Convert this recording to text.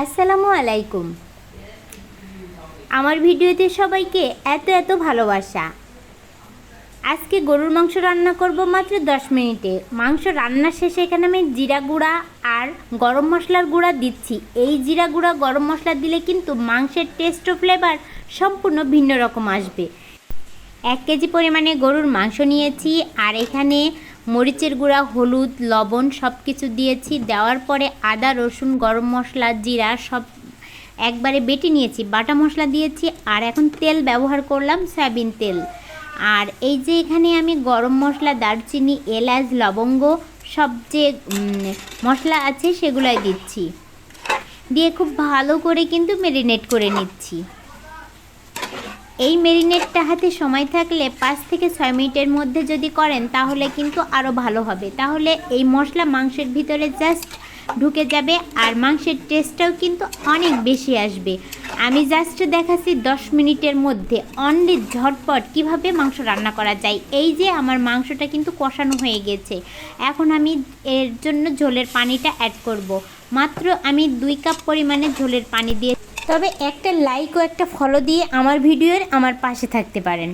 আসসালামু আলাইকুম। আমার ভিডিওতে সবাইকে এত এত ভালোবাসা। আজকে গরুর মাংস রান্না করব মাত্র দশ মিনিটে। মাংস রান্নার শেষে এখানে আমি জিরা গুঁড়া আর গরম মশলার গুঁড়া দিচ্ছি। এই জিরা গুঁড়া, গরম মশলা দিলে কিন্তু মাংসের টেস্ট ও ফ্লেভার সম্পূর্ণ ভিন্ন রকম আসবে। এক কেজি পরিমাণে গরুর মাংস নিয়েছি আর এখানে মরিচের গুঁড়া, হলুদ, লবণ সব কিছু দিয়েছি। দেওয়ার পরে আদা, রসুন, গরম মশলা, জিরা সব একবারে বেটে নিয়েছি। বাটা মশলা দিয়েছি আর এখন তেল ব্যবহার করলাম সয়াবিন তেল। আর এই যে এখানে আমি গরম মশলা, দারচিনি, এলাচ, লবঙ্গ সব যে মশলা আছে সেগুলোই দিচ্ছি। দিয়ে খুব ভালো করে কিন্তু মেরিনেট করে নিচ্ছি। এই মেরিনেটটা হাতে সময় থাকলে পাঁচ থেকে ছয় মিনিটের মধ্যে যদি করেন, তাহলে কিন্তু আরও ভালো হবে। তাহলে এই মশলা মাংসের ভিতরে জাস্ট ঢুকে যাবে আর মাংসের টেস্টটাও কিন্তু অনেক বেশি আসবে। আমি জাস্ট দেখাচ্ছি দশ মিনিটের মধ্যে। অনলি ঝটপট কীভাবে মাংস রান্না করা যায়। এই যে আমার মাংসটা কিন্তু কষানো হয়ে গেছে। এখন আমি এর জন্য ঝোলের পানিটা অ্যাড করব। মাত্র আমি দুই কাপ পরিমাণে ঝোলের পানি দিয়ে তবে একটা লাইক ও একটা ফলো দিয়ে আমার ভিডিওর আমার পাশে থাকতে পারেন।